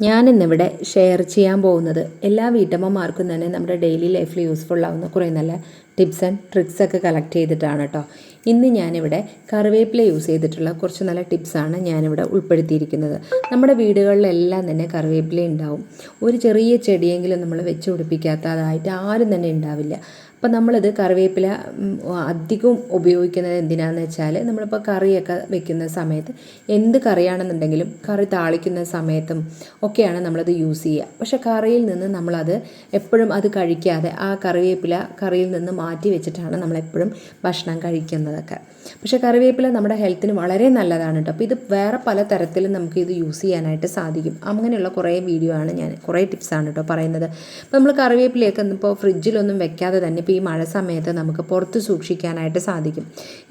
ഞാനിന്നിവിടെ ഷെയർ ചെയ്യാൻ പോകുന്നത് എല്ലാ വീട്ടമ്മമാർക്കും തന്നെ നമ്മുടെ ഡെയിലി ലൈഫിൽ യൂസ്ഫുൾ ആവുന്ന കുറേ നല്ല ടിപ്സ് ആൻഡ് ട്രിക്സ് ഒക്കെ കളക്ട് ചെയ്തിട്ടാണ് കേട്ടോ ഇന്ന് ഞാനിവിടെ കറിവേപ്പില യൂസ് ചെയ്തിട്ടുള്ള കുറച്ച് നല്ല ടിപ്സാണ് ഞാനിവിടെ ഉൾപ്പെടുത്തിയിരിക്കുന്നത്. നമ്മുടെ വീടുകളിലെല്ലാം തന്നെ കറിവേപ്പില ഉണ്ടാവും. ഒരു ചെറിയ ചെടിയെങ്കിലും നമ്മൾ വെച്ച് പിടിപ്പിക്കാത്തതായിട്ട് ആരും തന്നെ ഉണ്ടാവില്ല. അപ്പം നമ്മളിത് കറിവേപ്പില അധികം ഉപയോഗിക്കുന്നത് എന്തിനാണെന്ന് വെച്ചാൽ നമ്മളിപ്പോൾ കറിയൊക്കെ വെക്കുന്ന സമയത്ത് എന്ത് കറിയാണെന്നുണ്ടെങ്കിലും കറി താളിക്കുന്ന സമയത്തും ഒക്കെയാണ് നമ്മളത് യൂസ് ചെയ്യുക. പക്ഷെ കറിയിൽ നിന്ന് നമ്മളത് എപ്പോഴും അത് കഴിക്കാതെ ആ കറിവേപ്പില കറിയിൽ നിന്ന് മാറ്റി വെച്ചിട്ടാണ് നമ്മളെപ്പോഴും ഭക്ഷണം കഴിക്കുന്നതൊക്കെ പക്ഷെ കറിവേപ്പില നമ്മുടെ ഹെൽത്തിന് വളരെ നല്ലതാണ് കേട്ടോ. അപ്പോൾ ഇത് വേറെ പല തരത്തിലും നമുക്ക് ഇത് യൂസ് ചെയ്യാനായിട്ട് സാധിക്കും. അങ്ങനെയുള്ള കുറേ വീഡിയോ ആണ് ഞാൻ കുറേ ടിപ്സാണ് കേട്ടോ പറയുന്നത്. അപ്പോൾ നമ്മൾ കറിവേപ്പിലയൊക്കെ ഇപ്പോൾ ഫ്രിഡ്ജിലൊന്നും വെക്കാതെ തന്നെ ഇപ്പോൾ ഈ മഴ സമയത്ത് നമുക്ക് പുറത്ത് സൂക്ഷിക്കാനായിട്ട് സാധിക്കും.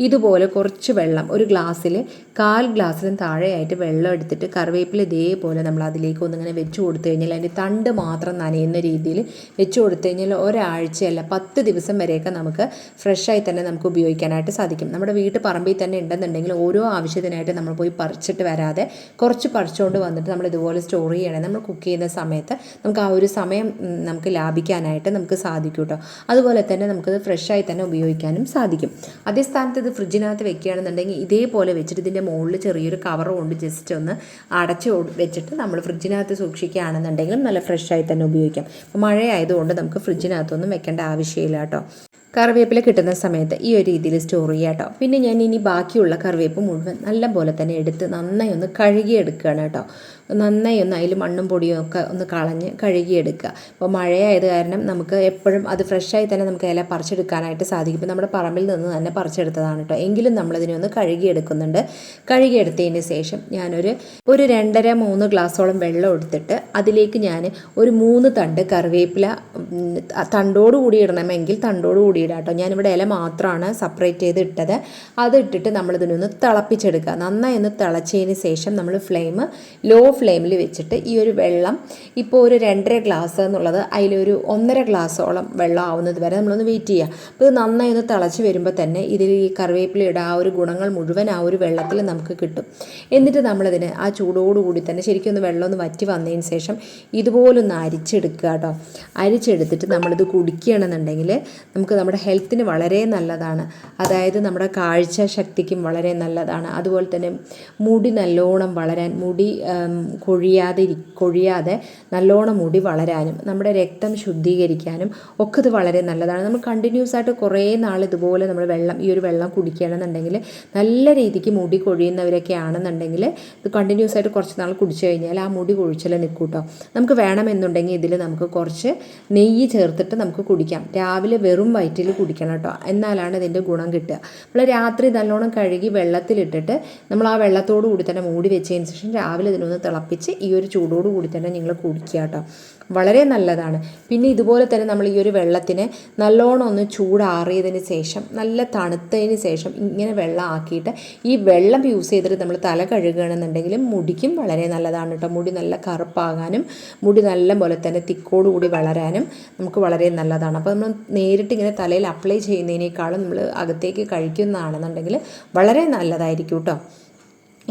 ഇതുപോലെ കുറച്ച് വെള്ളം ഒരു ഗ്ലാസ്സിൽ കാൽ ഗ്ലാസ്സിലും താഴെയായിട്ട് വെള്ളം എടുത്തിട്ട് കറിവേപ്പില ഇതേപോലെ നമ്മൾ അതിലേക്ക് ഒന്നിങ്ങനെ വെച്ച് കൊടുത്തു കഴിഞ്ഞാൽ അതിന്റെ തണ്ട് മാത്രം നനയുന്ന രീതിയിൽ വെച്ച് കൊടുത്തു കഴിഞ്ഞാൽ ഒരാഴ്ചയല്ല പത്ത് ദിവസം വരെയൊക്കെ നമുക്ക് ഫ്രഷായി തന്നെ നമുക്ക് ഉപയോഗിക്കാനായിട്ട് സാധിക്കും. നമ്മുടെ വീട്ടു പറമ്പിൽ തന്നെ ഉണ്ടെന്നുണ്ടെങ്കിൽ ഓരോ ആവശ്യത്തിനായിട്ട് നമ്മൾ പോയി പറിച്ചിട്ട് വരാതെ കുറച്ച് പറിച്ചുകൊണ്ട് വന്നിട്ട് നമ്മൾ ഇതുപോലെ സ്റ്റോർ ചെയ്യണേ നമ്മൾ കുക്ക് ചെയ്യുന്ന സമയത്ത് നമുക്ക് ആ ഒരു സമയം നമുക്ക് ലാഭിക്കാനായിട്ട് നമുക്ക് സാധിക്കും കേട്ടോ അതുപോലെ തന്നെ നമുക്കത് ഫ്രഷായി തന്നെ ഉപയോഗിക്കാനും സാധിക്കും. അതേ സ്ഥാനത്ത് ഇത് ഫ്രിഡ്ജിനകത്ത് വെക്കുകയാണെന്നുണ്ടെങ്കിൽ ഇതേപോലെ വെച്ചിട്ട് ഇതിന്റെ മുകളിൽ ചെറിയൊരു കവർ കൊണ്ട് ജസ്റ്റ് ഒന്ന് അടച്ച് വെച്ചിട്ട് നമ്മൾ ഫ്രിഡ്ജിനകത്ത് സൂക്ഷിക്കുകയാണെന്നുണ്ടെങ്കിലും നല്ല ഫ്രഷായി തന്നെ ഉപയോഗിക്കാം. മഴയായതുകൊണ്ട് നമുക്ക് ഫ്രിഡ്ജിനകത്തൊന്നും വെക്കേണ്ട ആവശ്യമില്ല കേട്ടോ കറിവേപ്പില കിട്ടുന്ന സമയത്ത് ഈ ഒരു രീതിയിൽ സ്റ്റോർ ചെയ്യാം കേട്ടോ പിന്നെ ഞാൻ ഇനി ബാക്കിയുള്ള കറിവേപ്പ് മുഴുവൻ നല്ല പോലെ തന്നെ എടുത്ത് നന്നായി ഒന്ന് കഴുകിയെടുക്കുകയാണ് കേട്ടോ നന്നായി ഒന്ന് അതിൽ മണ്ണും പൊടിയും ഒക്കെ ഒന്ന് കളഞ്ഞ് കഴുകിയെടുക്കുക. അപ്പോൾ മഴയായത് കാരണം നമുക്ക് എപ്പോഴും അത് ഫ്രഷായി തന്നെ നമുക്ക് ഇല പറിച്ചെടുക്കാനായിട്ട് സാധിക്കും. ഇപ്പോൾ നമ്മുടെ പറമ്പിൽ നിന്ന് തന്നെ പറിച്ചെടുത്തതാണ് കേട്ടോ എങ്കിലും നമ്മളതിനെ ഒന്ന് കഴുകിയെടുക്കുന്നുണ്ട്. കഴുകിയെടുത്തതിന് ശേഷം ഞാനൊരു ഒരു രണ്ടര മൂന്ന് ഗ്ലാസ്സോളം വെള്ളം എടുത്തിട്ട് അതിലേക്ക് ഞാൻ ഒരു മൂന്ന് തണ്ട് കറിവേപ്പില തണ്ടോടുകൂടി തണ്ടോട് കൂടി ഇടണമെങ്കിൽ തണ്ടോട് കൂടി ഇടാം കേട്ടോ. ഞാനിവിടെ ഇല മാത്രമാണ് സെപ്പറേറ്റ് ചെയ്ത് ഇട്ടത്. അത് ഇട്ടിട്ട് നമ്മളിതിനൊന്ന് തിളപ്പിച്ചെടുക്കുക. നന്നായി ഒന്ന് തിളച്ചതിന് ശേഷം നമ്മൾ ഫ്ലെയിം ലോ ഫ്ലെയിമിൽ വെച്ചിട്ട് ഈ ഒരു വെള്ളം ഇപ്പോൾ ഒരു രണ്ടര ഗ്ലാസ് എന്നുള്ളത് അതിലൊരു ഒന്നര ഗ്ലാസ്സോളം വെള്ളം ആവുന്നത് വരെ നമ്മളൊന്ന് വെയിറ്റ് ചെയ്യുക. അപ്പോൾ ഇത് നന്നായി ഒന്ന് തിളച്ച് വരുമ്പോൾ തന്നെ ഇതിൽ ഈ കറിവേപ്പിലയുടെ ആ ഒരു ഗുണങ്ങൾ മുഴുവൻ ആ ഒരു വെള്ളത്തിൽ നമുക്ക് കിട്ടും. എന്നിട്ട് നമ്മളതിന് ആ ചൂടോടുകൂടി തന്നെ ശരിക്കും ഒന്ന് വെള്ളം ഒന്ന് വറ്റി വന്നതിന് ശേഷം ഇതുപോലൊന്ന് അരിച്ചെടുക്കുക കേട്ടോ. അരിച്ചെടുത്തിട്ട് നമ്മളിത് കുടിക്കുകയാണെന്നുണ്ടെങ്കിൽ നമുക്ക് നമ്മുടെ ഹെൽത്തിന് വളരെ നല്ലതാണ്. അതായത് നമ്മുടെ കാഴ്ച ശക്തിക്കും വളരെ നല്ലതാണ്. അതുപോലെ തന്നെ മുടി നല്ലോണം വളരാൻ മുടി കൊഴിയാതെ കൊഴിയാതെ നല്ലോണം മുടി വളരാനും നമ്മുടെ രക്തം ശുദ്ധീകരിക്കാനും ഒക്കെ ഇത് വളരെ നല്ലതാണ്. നമ്മൾ കണ്ടിന്യൂസ് ആയിട്ട് കുറേ നാൾ ഇതുപോലെ നമ്മൾ വെള്ളം ഈ ഒരു വെള്ളം കുടിക്കുകയാണെന്നുണ്ടെങ്കിൽ നല്ല രീതിക്ക് മുടി കൊഴിയുന്നവരൊക്കെ ആണെന്നുണ്ടെങ്കിൽ ഇത് കണ്ടിന്യൂസ് ആയിട്ട് കുറച്ച് നാൾ കുടിച്ചു കഴിഞ്ഞാൽ ആ മുടി കൊഴിച്ചൽ നിൽക്കൂട്ടോ. കേട്ടോ നമുക്ക് വേണമെന്നുണ്ടെങ്കിൽ ഇതിൽ നമുക്ക് കുറച്ച് നെയ്യ് ചേർത്തിട്ട് നമുക്ക് കുടിക്കാം. രാവിലെ വെറും വയറ്റിൽ കുടിക്കണം കേട്ടോ. എന്നാലാണ് ഇതിന്റെ ഗുണം കിട്ടുക. നമ്മൾ രാത്രി നല്ലോണം കഴുകി വെള്ളത്തിലിട്ടിട്ട് നമ്മൾ ആ വെള്ളത്തോടു കൂടി തന്നെ മൂടി വെച്ചതിന് ശേഷം രാവിലെ ഇതിനൊന്ന് തിളപ്പിച്ച് ഈ ഒരു ചൂടോട് കൂടി തന്നെ നിങ്ങൾ കുടിക്കുക കേട്ടോ. വളരെ നല്ലതാണ്. പിന്നെ ഇതുപോലെ തന്നെ നമ്മൾ ഈ ഒരു വെള്ളത്തിനെ നല്ലോണം ഒന്ന് ചൂടാറിയതിന് ശേഷം നല്ല തണുത്തതിന് ശേഷം ഇങ്ങനെ വെള്ളം ആക്കിയിട്ട് ഈ വെള്ളം യൂസ് ചെയ്തിട്ട് നമ്മൾ തല കഴുകുകയാണെന്നുണ്ടെങ്കിൽ മുടിക്കും വളരെ നല്ലതാണ് കേട്ടോ മുടി നല്ല കറുപ്പാകാനും മുടി നല്ല പോലെ തന്നെ തിക്കോടുകൂടി വളരാനും നമുക്ക് വളരെ നല്ലതാണ്. അപ്പോൾ നമ്മൾ നേരിട്ട് ഇങ്ങനെ തലയിൽ അപ്ലൈ ചെയ്യുന്നതിനേക്കാളും നമ്മൾ അകത്തേക്ക് കഴിക്കുന്നതാണെന്നുണ്ടെങ്കിൽ വളരെ നല്ലതായിരിക്കും കേട്ടോ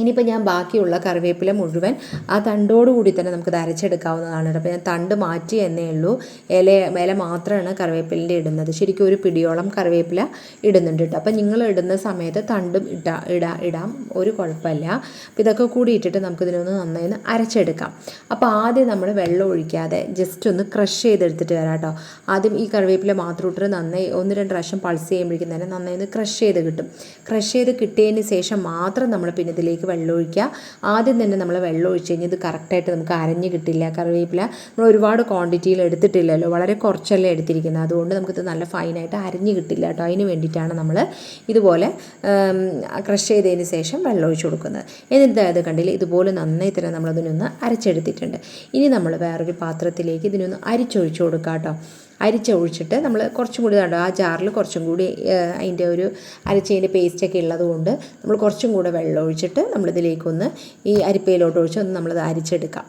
ഇനിയിപ്പോൾ ഞാൻ ബാക്കിയുള്ള കറിവേപ്പില മുഴുവൻ ആ തണ്ടോട് കൂടി തന്നെ നമുക്ക് അരച്ചെടുക്കാവുന്നതാണ് അപ്പോൾ ഞാൻ തണ്ട് മാറ്റി എന്നേ ഉള്ളൂ. ഇല ഇല മാത്രമാണ് കറിവേപ്പിലിന്റെ ഇടുന്നത്. ശരിക്കും ഒരു പിടിയോളം കറിവേപ്പില ഇടുന്നുണ്ട് കേട്ടോ. അപ്പോൾ നിങ്ങൾ ഇടുന്ന സമയത്ത് തണ്ടും ഇടാ ഇടാ ഇടാം. ഒരു കുഴപ്പമില്ല. അപ്പോൾ ഇതൊക്കെ കൂടി ഇട്ടിട്ട് നമുക്കിതിനൊന്ന് നന്നായി അരച്ചെടുക്കാം. അപ്പോൾ ആദ്യം നമ്മൾ വെള്ളം ഒഴിക്കാതെ ജസ്റ്റ് ഒന്ന് ക്രഷ് ചെയ്തെടുത്തിട്ട് വരാം കേട്ടോ. ആദ്യം ഈ കറിവേപ്പില മാത്രം ഇട്ടിട്ട് നന്നായി ഒന്ന് രണ്ട് പ്രാവശ്യം പൾസ് ചെയ്യുമ്പോഴേക്കും തന്നെ നന്നായി ക്രഷ് ചെയ്ത് കിട്ടും. ക്രഷ് ചെയ്ത് കിട്ടിയതിന് ശേഷം മാത്രം നമ്മൾ പിന്നെ ഇതിലേക്ക് വെള്ളം ഒഴിക്കുക. ആദ്യം തന്നെ നമ്മൾ വെള്ളം ഒഴിച്ച് കഴിഞ്ഞാൽ ഇത് കറക്റ്റായിട്ട് നമുക്ക് അരഞ്ഞ് കിട്ടില്ല. കറിവേപ്പില നമ്മൾ ഒരുപാട് ക്വാണ്ടിറ്റിയിൽ എടുത്തിട്ടില്ലല്ലോ. വളരെ കുറച്ചല്ലേ എടുത്തിരിക്കുന്നത്. അതുകൊണ്ട് നമുക്കിത് നല്ല ഫൈനായിട്ട് അരഞ്ഞ് കിട്ടില്ല കേട്ടോ. അതിന് വേണ്ടിയിട്ടാണ് നമ്മൾ ഇതുപോലെ ക്രഷ് ചെയ്തതിന് ശേഷം വെള്ളം ഒഴിച്ച് കൊടുക്കുന്നത്. എന്നിട്ട് അത് കണ്ടില്ല? ഇതുപോലെ നന്നായി തന്നെ നമ്മളതിനൊന്ന് അരച്ചെടുത്തിട്ടുണ്ട്. ഇനി നമ്മൾ വേറൊരു പാത്രത്തിലേക്ക് ഇതിനൊന്ന് അരിച്ചൊഴിച്ച് കൊടുക്കാം കേട്ടോ. അരിച്ചൊഴിച്ചിട്ട് നമ്മൾ കുറച്ചും കൂടി കണ്ടോ ആ ജാറിൽ കുറച്ചും കൂടി അതിന്റെ ഒരു അരച്ചതിന്റെ പേസ്റ്റൊക്കെ ഉള്ളതുകൊണ്ട് നമ്മൾ കുറച്ചും കൂടെ വെള്ളം ഒഴിച്ചിട്ട് നമ്മളിതിലേക്കൊന്ന് ഈ അരിപ്പയിലോട്ട് ഒഴിച്ച് ഒന്ന് നമ്മളത് അരിച്ചെടുക്കാം.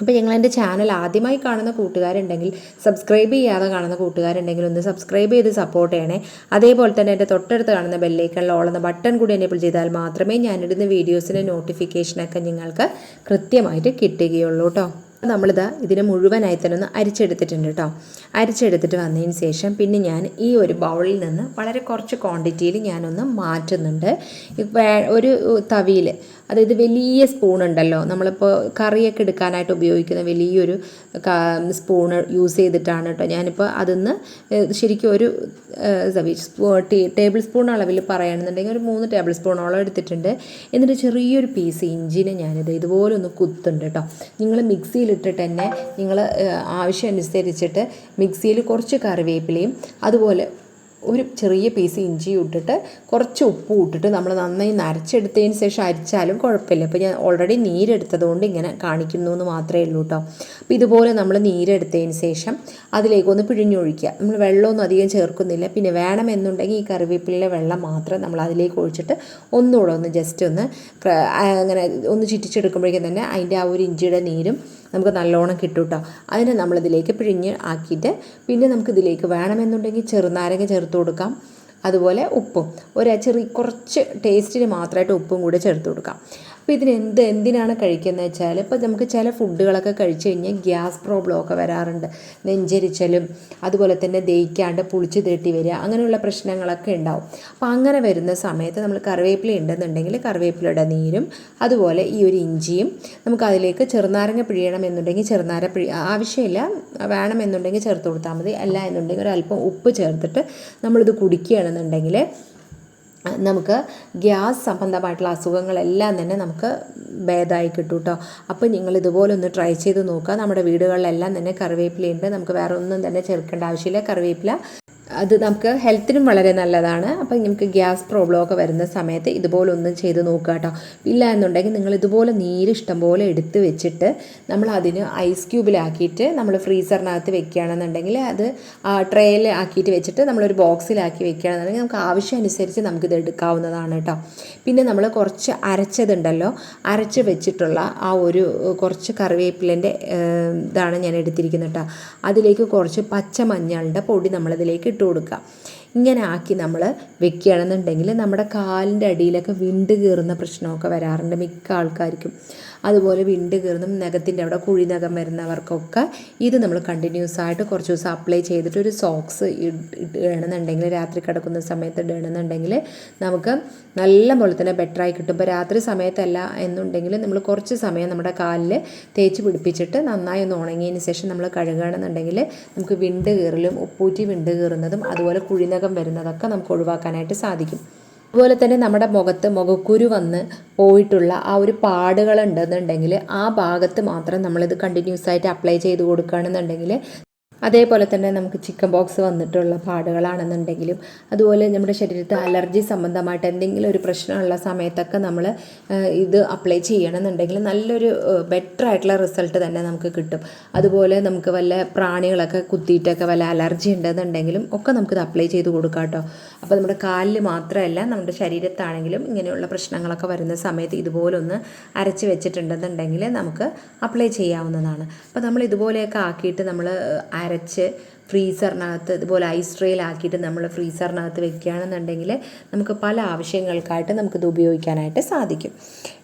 അപ്പോൾ ഞങ്ങൾ എന്റെ ചാനൽ ആദ്യമായി കാണുന്ന കൂട്ടുകാരുണ്ടെങ്കിൽ സബ്സ്ക്രൈബ് ചെയ്യാതെ കാണുന്ന കൂട്ടുകാരുണ്ടെങ്കിൽ ഒന്ന് സബ്സ്ക്രൈബ് ചെയ്ത് സപ്പോർട്ട് ചെയ്യണേ. അതേപോലെ തന്നെ എന്റെ തൊട്ടടുത്ത് കാണുന്ന ബെല്ലൈക്കണിൽ ഓളുന്ന ബട്ടൺ കൂടി എനേബിൾ ചെയ്താൽ മാത്രമേ ഞാനിടുന്ന വീഡിയോസിന്റെ നോട്ടിഫിക്കേഷനൊക്കെ നിങ്ങൾക്ക് കൃത്യമായിട്ട് കിട്ടുകയുള്ളൂ കേട്ടോ നമ്മളിതാ ഇതിനെ മുഴുവനായി തന്നെ ഒന്ന് അരിച്ചെടുത്തിട്ടുണ്ട് കേട്ടോ അരിച്ചെടുത്തിട്ട് വന്നതിന് ശേഷം പിന്നെ ഞാൻ ഈ ഒരു ബൗളിൽ നിന്ന് വളരെ കുറച്ച് ക്വാണ്ടിറ്റിയിൽ ഞാനൊന്ന് മാറ്റുന്നുണ്ട്. ഒരു തവിയിൽ അതായത് വലിയ സ്പൂൺ ഉണ്ടല്ലോ. നമ്മളിപ്പോൾ കറിയൊക്കെ എടുക്കാനായിട്ട് ഉപയോഗിക്കുന്ന വലിയൊരു സ്പൂൺ യൂസ് ചെയ്തിട്ടാണ് കേട്ടോ ഞാനിപ്പോൾ അതിന്ന് ശരിക്കും ഒരു ടേബിൾ സ്പൂൺ അളവിൽ പറയുകയാണെന്നുണ്ടെങ്കിൽ ഒരു മൂന്ന് ടേബിൾ സ്പൂണോളം എടുത്തിട്ടുണ്ട്. എന്നിട്ട് ചെറിയൊരു പീസ് ഇഞ്ചിനെ ഞാനിത് ഇതുപോലെ ഒന്ന് കുത്തുണ്ട് കേട്ടോ നിങ്ങൾ മിക്സിയിലിട്ടിട്ട് തന്നെ നിങ്ങൾ ആവശ്യം അനുസരിച്ചിട്ട് മിക്സിയിൽ കുറച്ച് കറിവേപ്പിലയും അതുപോലെ ഒരു ചെറിയ പീസ് ഇഞ്ചി ഇട്ടിട്ട് കുറച്ച് ഉപ്പ് ഇട്ടിട്ട് നമ്മൾ നന്നായി നരച്ചെടുത്തതിന് ശേഷം അരിച്ചാലും കുഴപ്പമില്ല. അപ്പോൾ ഞാൻ ഓൾറെഡി നീരെടുത്തതുകൊണ്ട് ഇങ്ങനെ കാണിക്കുന്നു എന്ന് മാത്രമേ ഉള്ളൂ കേട്ടോ അപ്പോൾ ഇതുപോലെ നമ്മൾ നീരെടുത്തതിന് ശേഷം അതിലേക്ക് ഒന്ന് പിഴിഞ്ഞൊഴിക്കുക. നമ്മൾ വെള്ളമൊന്നും അധികം ചേർക്കുന്നില്ല. പിന്നെ വേണമെന്നുണ്ടെങ്കിൽ ഈ കറിവേപ്പിലെ വെള്ളം മാത്രം നമ്മൾ അതിലേക്ക് ഒഴിച്ചിട്ട് ഒന്നുകൂടെ ഒന്ന് ജസ്റ്റ് ഒന്ന് അങ്ങനെ ഒന്ന് ചുറ്റിച്ചെടുക്കുമ്പോഴേക്കും തന്നെ അതിന്റെ ആ ഒരു ഇഞ്ചിയുടെ നീരും നമുക്ക് നല്ലോണം കിട്ടും കേട്ടോ അതിനെ നമ്മളിതിലേക്ക് പിഴിഞ്ഞ് ആക്കിയിട്ട് പിന്നെ നമുക്കിതിലേക്ക് വേണമെന്നുണ്ടെങ്കിൽ ചെറുനാരങ്ങ ചേർത്ത് കൊടുക്കാം. അതുപോലെ ഉപ്പും. ഒരു ചെറിയ കുറച്ച് ടേസ്റ്റിന് മാത്രമായിട്ട് ഉപ്പും കൂടി ചേർത്ത് കൊടുക്കാം. അപ്പോൾ ഇതിന് എന്ത് എന്തിനാണ് കഴിക്കുന്നത് വെച്ചാൽ ഇപ്പോൾ നമുക്ക് ചില ഫുഡുകളൊക്കെ കഴിച്ച് കഴിഞ്ഞാൽ ഗ്യാസ് പ്രോബ്ലം ഒക്കെ വരാറുണ്ട്. നെഞ്ചരിച്ചലും അതുപോലെ തന്നെ ദഹിക്കാണ്ട് പുളിച്ച് തീട്ടി വരിക അങ്ങനെയുള്ള പ്രശ്നങ്ങളൊക്കെ ഉണ്ടാവും. അപ്പോൾ അങ്ങനെ വരുന്ന സമയത്ത് നമ്മൾ കറിവേപ്പില ഉണ്ടെന്നുണ്ടെങ്കിൽ കറിവേപ്പിലയുടെ നീരും അതുപോലെ ഈ ഒരു ഇഞ്ചിയും നമുക്ക് അതിലേക്ക് ചെറുനാരങ്ങ പിഴിയണം എന്നുണ്ടെങ്കിൽ ചെറുനാര പിഴി ആവശ്യമില്ല. വേണമെന്നുണ്ടെങ്കിൽ ചേർത്ത് കൊടുത്താൽ മതി. അല്ല എന്നുണ്ടെങ്കിൽ ഒരല്പം ഉപ്പ് ചേർത്തിട്ട് നമ്മളിത് കുടിക്കുകയാണെന്നുണ്ടെങ്കിൽ നമുക്ക് ഗ്യാസ് സംബന്ധമായിട്ടുള്ള അസുഖങ്ങളെല്ലാം തന്നെ നമുക്ക് ഭേദമായി കിട്ടും കേട്ടോ അപ്പോൾ നിങ്ങൾ ഇതുപോലെ ഒന്ന് ട്രൈ ചെയ്ത് നോക്കുക. നമ്മുടെ വീടുകളിലെല്ലാം തന്നെ കറിവേപ്പിലയുണ്ട്. നമുക്ക് വേറെ ഒന്നും തന്നെ ചേർക്കേണ്ട ആവശ്യമില്ല. കറിവേപ്പില അത് നമുക്ക് ഹെൽത്തിനും വളരെ നല്ലതാണ്. അപ്പം നമുക്ക് ഗ്യാസ് പ്രോബ്ലം ഒക്കെ വരുന്ന സമയത്ത് ഇതുപോലെ ഒന്നും ചെയ്ത് നോക്കുക കേട്ടോ ഇല്ല എന്നുണ്ടെങ്കിൽ നിങ്ങൾ ഇതുപോലെ നീര് ഇഷ്ടം പോലെ എടുത്ത് വെച്ചിട്ട് നമ്മൾ അതിന് ഐസ് ക്യൂബിലാക്കിയിട്ട് നമ്മൾ ഫ്രീസറിനകത്ത് വെക്കുകയാണെന്നുണ്ടെങ്കിൽ അത് ട്രേയിൽ ആക്കിയിട്ട് വെച്ചിട്ട് നമ്മളൊരു ബോക്സിലാക്കി വെക്കുകയാണെന്നുണ്ടെങ്കിൽ നമുക്ക് ആവശ്യം അനുസരിച്ച് നമുക്കിത് എടുക്കാവുന്നതാണ് കേട്ടോ പിന്നെ നമ്മൾ കുറച്ച് അരച്ചതുണ്ടല്ലോ അരച്ച് വെച്ചിട്ടുള്ള ആ ഒരു കുറച്ച് കറിവേപ്പിലിന്റെ ഇതാണ് ഞാൻ എടുത്തിരിക്കുന്നത് കേട്ടോ അതിലേക്ക് കുറച്ച് പച്ചമഞ്ഞളുടെ പൊടി നമ്മളിതിലേക്ക് ഇട്ട് കൊടുക്കുക ഇങ്ങനെ ആക്കി നമ്മൾ വെക്കുകയാണെന്നുണ്ടെങ്കിൽ നമ്മുടെ കാലിന്റെ അടിയിലൊക്കെ വിണ്ട് കീറുന്ന പ്രശ്നമൊക്കെ വരാറുണ്ട് മിക്ക ആൾക്കാർക്കും. അതുപോലെ വിണ്ട് കീറുന്ന നഖത്തിന്റെ അവിടെ കുഴി നഖം വരുന്നവർക്കൊക്കെ ഇത് നമ്മൾ കണ്ടിന്യൂസ് ആയിട്ട് കുറച്ച് ദിവസം അപ്ലൈ ചെയ്തിട്ട് ഒരു സോക്സ് ഇടുകയാണെന്നുണ്ടെങ്കിൽ രാത്രി കിടക്കുന്ന സമയത്ത് ഇടുകയാണെന്നുണ്ടെങ്കിൽ നമുക്ക് നല്ല പോലെ തന്നെ ബെറ്ററായി കിട്ടും. ഇപ്പോൾ രാത്രി സമയത്തല്ല എന്നുണ്ടെങ്കിൽ നമ്മൾ കുറച്ച് സമയം നമ്മുടെ കാലിൽ തേച്ച് പിടിപ്പിച്ചിട്ട് നന്നായി ഒന്ന് ഉണങ്ങിയതിന് ശേഷം നമ്മൾ കഴുകുകയാണെന്നുണ്ടെങ്കിൽ നമുക്ക് വിണ്ട് കീറലും ഉപ്പൂറ്റി വിണ്ട് കീറുന്നതും അതുപോലെ കുഴിനകം വരുന്നതൊക്കെ നമുക്ക് ഒഴിവാക്കാനായിട്ട് സാധിക്കും. അതുപോലെ തന്നെ നമ്മുടെ മുഖത്ത് മുഖക്കുരു വന്ന് പോയിട്ടുള്ള ആ ഒരു പാടുകൾ ഉണ്ടെന്നുണ്ടെങ്കിൽ ആ ഭാഗത്ത് മാത്രം നമ്മളിത് കണ്ടിന്യൂസ് ആയിട്ട് അപ്ലൈ ചെയ്ത് കൊടുക്കുകയാണെന്നുണ്ടെങ്കിൽ അതേപോലെ തന്നെ നമുക്ക് ചിക്കൻ ബോക്സ് വന്നിട്ടുള്ള പാടുകളാണെന്നുണ്ടെങ്കിലും അതുപോലെ നമ്മുടെ ശരീരത്തിൽ അലർജി സംബന്ധമായിട്ട് എന്തെങ്കിലും ഒരു പ്രശ്നമുള്ള സമയത്തൊക്കെ നമ്മൾ ഇത് അപ്ലൈ ചെയ്യണമെന്നുണ്ടെങ്കിൽ നല്ലൊരു ബെറ്റർ ആയിട്ടുള്ള റിസൾട്ട് തന്നെ നമുക്ക് കിട്ടും. അതുപോലെ നമുക്ക് വല്ല പ്രാണികളൊക്കെ കുത്തിയിട്ടൊക്കെ വല്ല അലർജി ഉണ്ടെന്നുണ്ടെങ്കിലും ഒക്കെ നമുക്കിത് അപ്ലൈ ചെയ്ത് കൊടുക്കാം കേട്ടോ. അപ്പോൾ നമ്മുടെ കാലിൽ മാത്രമല്ല നമ്മുടെ ശരീരത്താണെങ്കിലും ഇങ്ങനെയുള്ള പ്രശ്നങ്ങളൊക്കെ വരുന്ന സമയത്ത് ഇതുപോലൊന്ന് അരച്ച് വെച്ചിട്ടുണ്ടെന്നുണ്ടെങ്കിൽ നമുക്ക് അപ്ലൈ ചെയ്യാവുന്നതാണ്. അപ്പോൾ നമ്മൾ ഇതുപോലെയൊക്കെ ആക്കിയിട്ട് നമ്മൾ അരച്ച് ഫ്രീസറിനകത്ത് ഇതുപോലെ ഐസ് ട്രേയിലാക്കിയിട്ട് നമ്മൾ ഫ്രീസറിനകത്ത് വെക്കുകയാണെന്നുണ്ടെങ്കിൽ നമുക്ക് പല ആവശ്യങ്ങൾക്കായിട്ട് നമുക്കിത് ഉപയോഗിക്കാനായിട്ട് സാധിക്കും.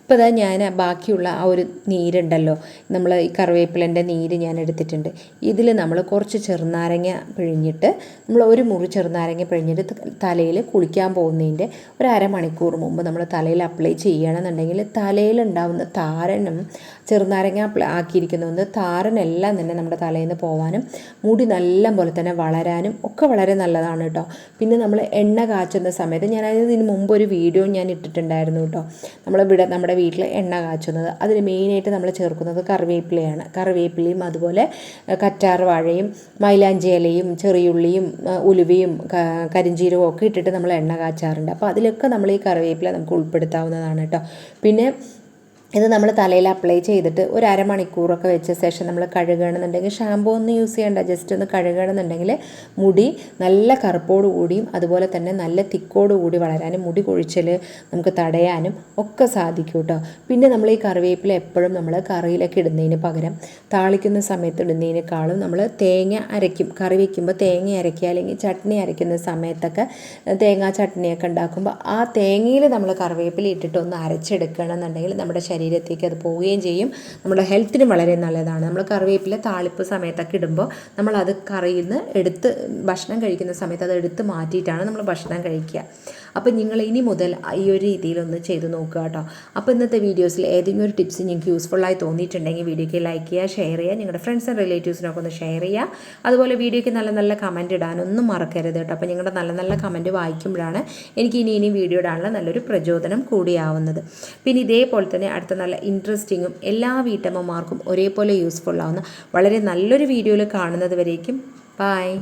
ഇപ്പോൾ ഇതാ ഞാൻ ബാക്കിയുള്ള ആ ഒരു നീരുണ്ടല്ലോ. നമ്മൾ ഈ കറിവേപ്പിലന്റെ നീര് ഞാൻ എടുത്തിട്ടുണ്ട്. ഇതിൽ നമ്മൾ കുറച്ച് ചെറുനാരങ്ങ പിഴിഞ്ഞിട്ട് നമ്മൾ ഒരു മുറി ചെറുനാരങ്ങ പിഴിഞ്ഞിട്ട് തലയിൽ കുളിക്കാൻ പോകുന്നതിന്റെ ഒരു അരമണിക്കൂർ മുമ്പ് നമ്മൾ തലയിൽ അപ്ലൈ ചെയ്യുകയാണെന്നുണ്ടെങ്കിൽ തലയിലുണ്ടാവുന്ന താരനും ചെറുനാരങ്ങ ആക്കിയിരിക്കുന്നതുകൊണ്ട് താരനെല്ലാം തന്നെ നമ്മുടെ തലയിൽ നിന്ന് പോകാനും മുടി നല്ല പോലെ തന്നെ വളരാനും ഒക്കെ വളരെ നല്ലതാണ് കേട്ടോ പിന്നെ നമ്മൾ എണ്ണ കാച്ചുന്ന സമയത്ത് ഞാൻ അതിന് മുമ്പ് ഒരു വീഡിയോ ഞാൻ ഇട്ടിട്ടുണ്ടായിരുന്നു കേട്ടോ നമ്മളിവിടെ നമ്മുടെ വീട്ടിൽ എണ്ണ കാച്ചുന്നത്. അതിൽ മെയിനായിട്ട് നമ്മൾ ചേർക്കുന്നത് കറിവേപ്പിലയാണ്. കറിവേപ്പിലയും അതുപോലെ കറ്റാർ വാഴയും മൈലാഞ്ചി ഇലയും ചെറിയുള്ളിയും ഉലുവയും കരിഞ്ചീരവും ഒക്കെ ഇട്ടിട്ട് നമ്മൾ എണ്ണ കാച്ചാറുണ്ട്. അപ്പോൾ അതിലൊക്കെ നമ്മൾ ഈ കറിവേപ്പില നമുക്ക് ഉൾപ്പെടുത്താവുന്നതാണ് കേട്ടോ. പിന്നെ ഇത് നമ്മൾ തലയിൽ അപ്ലൈ ചെയ്തിട്ട് ഒരു അരമണിക്കൂറൊക്കെ വെച്ച ശേഷം നമ്മൾ കഴുകണമെന്നുണ്ടെങ്കിൽ ഷാമ്പൂ ഒന്നും യൂസ് ചെയ്യേണ്ട. ജസ്റ്റ് ഒന്ന് കഴുകണമെന്നുണ്ടെങ്കിൽ മുടി നല്ല കറുപ്പോട് കൂടിയും അതുപോലെ തന്നെ നല്ല തിക്കോട് കൂടി വളരാനും മുടി കൊഴിച്ചൽ നമുക്ക് തടയാനും ഒക്കെ സാധിക്കും കേട്ടോ പിന്നെ നമ്മൾ ഈ കറിവേപ്പില എപ്പോഴും നമ്മൾ കറിയിലൊക്കെ ഇടുന്നതിന് പകരം താളിക്കുന്ന സമയത്ത് ഇടുന്നതിനേക്കാളും നമ്മൾ തേങ്ങ അരയ്ക്കും. കറി വയ്ക്കുമ്പോൾ തേങ്ങ അരയ്ക്കുക അല്ലെങ്കിൽ ചട്നി അരയ്ക്കുന്ന സമയത്തൊക്കെ തേങ്ങാ ചട്നിയൊക്കെ ഉണ്ടാക്കുമ്പോൾ ആ തേങ്ങയിൽ നമ്മൾ കറിവേപ്പില ഇട്ടിട്ട് ഒന്ന് അരച്ചെടുക്കണം എന്നുണ്ടെങ്കിൽ നമ്മുടെ ശരീരത്തേക്ക് അത് പോവുകയും ചെയ്യും. നമ്മുടെ ഹെൽത്തിനും വളരെ നല്ലതാണ്. നമ്മൾ കറിവേപ്പില താളിപ്പ് സമയത്തൊക്കെ ഇടുമ്പോൾ നമ്മൾ അത് കറിയിൽ നിന്ന് എടുത്ത് ഭക്ഷണം കഴിക്കുന്ന സമയത്ത് അത് എടുത്ത് മാറ്റിയിട്ടാണ് നമ്മൾ ഭക്ഷണം കഴിക്കുക. അപ്പോൾ നിങ്ങൾ ഇനി മുതൽ ഈ ഒരു രീതിയിലൊന്ന് ചെയ്ത് നോക്കുക കേട്ടോ. അപ്പോൾ ഇന്നത്തെ വീഡിയോസിൽ ഏതെങ്കിലും ഒരു ടിപ്സ് നിങ്ങൾക്ക് യൂസ്ഫുള്ളായി തോന്നിയിട്ടുണ്ടെങ്കിൽ വീഡിയോയ്ക്ക് ലൈക്ക് ചെയ്യുക ഷെയർ ചെയ്യുക നിങ്ങളുടെ ഫ്രണ്ട്സ് ആൻഡ് റിലേറ്റീവ്സിനൊക്കെ ഒന്ന് ഷെയർ ചെയ്യുക. അതുപോലെ വീഡിയോയ്ക്ക് നല്ല നല്ല കമന്റ് ഇടാനൊന്നും മറക്കരുത് കേട്ടോ. അപ്പോൾ നിങ്ങളുടെ നല്ല നല്ല കമന്റ് വായിക്കുമ്പോഴാണ് എനിക്ക് ഇനി ഇനി വീഡിയോ ഇടാനുള്ള നല്ലൊരു പ്രചോദനം കൂടിയാവുന്നത്. പിന്നെ ഇതേപോലെ തന്നെ അടുത്ത നല്ല ഇൻട്രസ്റ്റിങ്ങും എല്ലാ വീട്ടമ്മമാർക്കും ഒരേപോലെ യൂസ്ഫുള്ളാവുന്ന വളരെ നല്ലൊരു വീഡിയോയിൽ കാണുന്നത് വരേക്കും. ബായ്